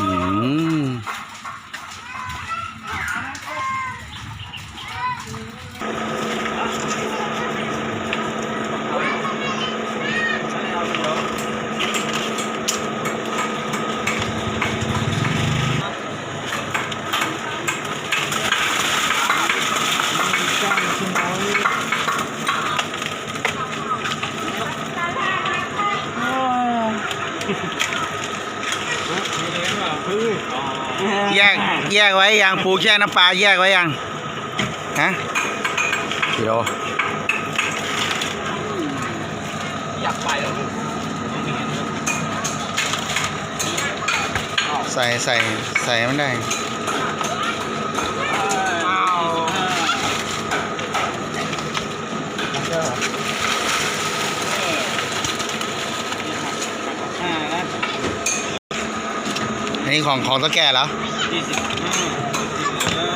อื แยกแยกไว้ยังปูแช่น้ำปลาแยกไว้ยังฮะกิโลอยากไปแล้วใส่ใส่ใส่มันได้ อ้าวห้านะ อันนี้ของของตะแก่เหรอยี่สิบห้าเหลือ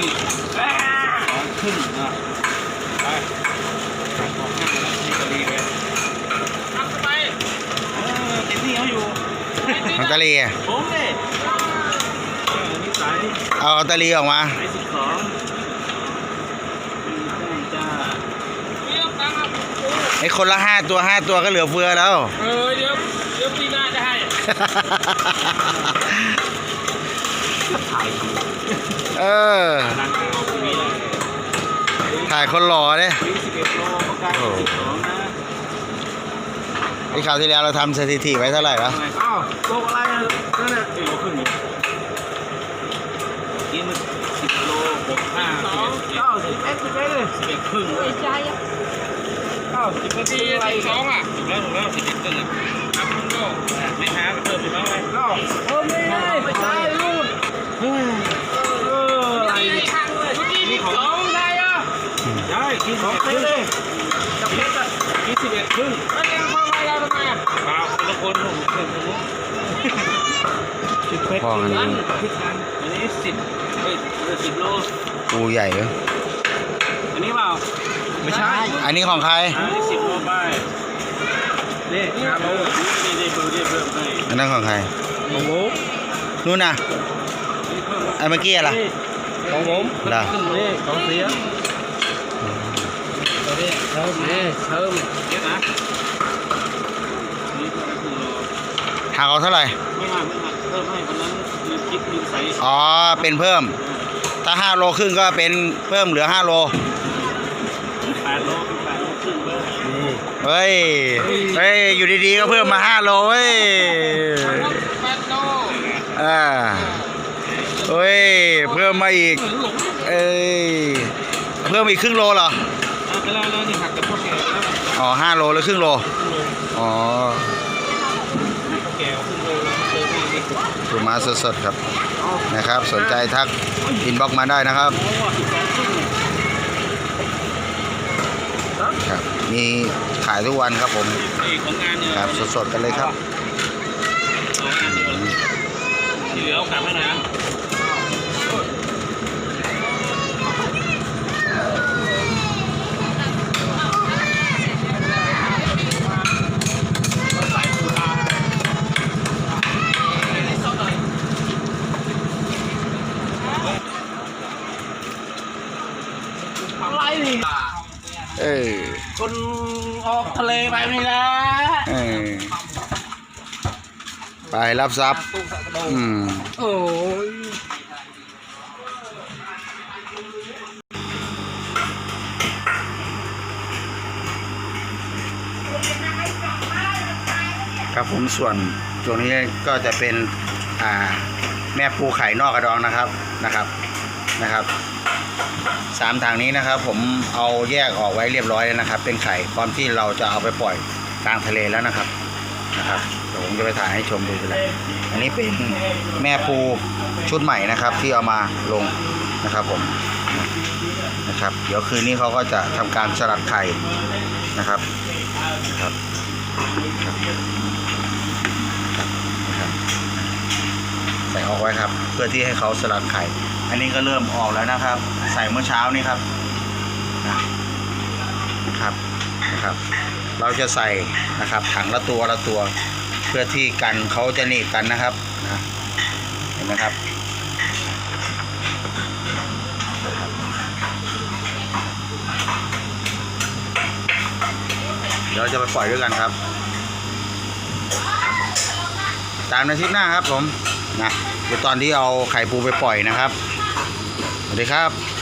อีกสองครึ่งอะไปขายของห้าแล้วนี่ก็ดีไปทำทำไมเออเต็มที่เขาอยู่ของตะลีอะผมเนี่ยเออนี่สายเอาตะลีออกมาสายสิบสองจ้าไอ้คนละห้าตัวห้าตัวก็เหลือเฟือแล้ว เออเดี๋ยวเดี๋ยวปีหน้าจะให้ เออนั่นเอาตรงนี้เลยถ่ายคนหล่อเนี่ยยี่สิบเอ็ดโลประกันสิบสองนะไอ้คราวที่แล้วเราทำสถิติไว้เท่าไหร่แล้วอ้าวโลอะไรอะนั่นน่ะเอ้ยโลครึ่งนี่กินมันสิบโลบวกห้าสิบเอ็ดเก้าสิบเอ็ดสิบเอ็ดเลยสิบเอ็ดครึ่งเลยเก้าสิบเอ็ดคืออะไรสองอะถูกแล้วถูกแล้วสิบเอ็ดครึ่งอะครับคุณก็ ไม่หาเพิ่มอีกแล้วไงเก้าเออไม่ได้ไม่ใช่ลูกเฮ้ยเอออะไรนี่ของสองได้อะใช่กินสองครึ่งเลยกับเพชรอะกินสิบเอ็ดครึ่งแล้วยังพอมาแล้ทำไมอะเปล่าคนละคนหนุ่มคนละคนสิบเพชรอันนี้อันนี้สิบเฮ้ยสิบโลปูใหญ่เลยอันนี้เปล่าไม่ใช่ อันนี้ของใครอันนี้สิบ โลไปนี่ห้าโลนี่นี่เบอร์นี่เพิ่มให้อันนั้นของใครของผมนู่นน่ะนี่เพิ่มไอ้เมื่อกี้อะไรของผมล่ะขึ้นนี่ของเสียตัวนี้เพิ่มนี่เพิ่มเยอะนะนี่ก็คือโลหักเอาเท่าไหร่ไม่หักไม่หักเพิ่มให้วันนั้นลืมคิดลืมใส่อ๋อเป็นเพิ่ม ถ้าห้าโลครึ่งก็เป็นเพิ่มเหลือห้าโลแปดโล เฮ้ย เฮ้ย อยู่ดีๆ ก็เพิ่มมาห้าโลเว้ยแปดโลอ่าเฮ้ย เพิ่มมาอีก เอ้ย เพิ่มอีกครึ่งโลเหรอเอาไปแล้วแล้วนี่หักกับพ่อแก่แล้วอ๋อห้าโลหรือครึ่งโล อ๋อพ่อแก่ครึ่งโลแล้วเจอไม่ได้ปูม้าสดๆครับ นะครับ สนใจทักอินบ็อกมาได้นะครับ เพราะว่าสิบสองครึ่ง ครับ มีขายทุกวันครับผมนี่ของงานเนี่ยครับสดๆกันเลยครับเอางานเดียวที่เหลือเอากลับให้หน่อยนะอะไรนี่ เออคนออกทะเลไปไม่ได้เออไปรับทรัพย์ตุ้งสักกระโดงอืมโอ้ยครับผมส่วนตรงนี้ก็จะเป็นอ่าแม่ปูไข่นอกกระดองนะครับนะครับนะครับ สามทางนี้นะครับ ผมเอาแยกออกไว้เรียบร้อยแล้วนะครับ เป็นไข่พร้อมที่เราจะเอาไปปล่อยกลางทะเลแล้วนะครับนะครับเดี๋ยวผมจะไปถ่ายให้ชมดูเลยอันนี้เป็นแม่ปูชุดใหม่นะครับ ที่เอามาลงนะครับผมนะครับ เดี๋ยวคืนนี้เขาก็จะทำการสลัดไข่นะครับนะครับใส่ออกไว้ครับ เพื่อที่ให้เขาสลัดไข่ อันนี้ก็เริ่มออกแล้วนะครับ ใส่เมื่อเช้านี่ครับนะครับนะครับ เราจะใส่นะครับ ถังละตัวละตัว เพื่อที่กันเขาจะหนีบกันนะครับนะเห็นไหมครับเดี๋ยวจะไปปล่อยด้วยกันครับ ตามในคลิปหน้าครับผมนะเดี๋ยวตอนที่เอาไข่ปูไปปล่อยนะครับ สวัสดีครับ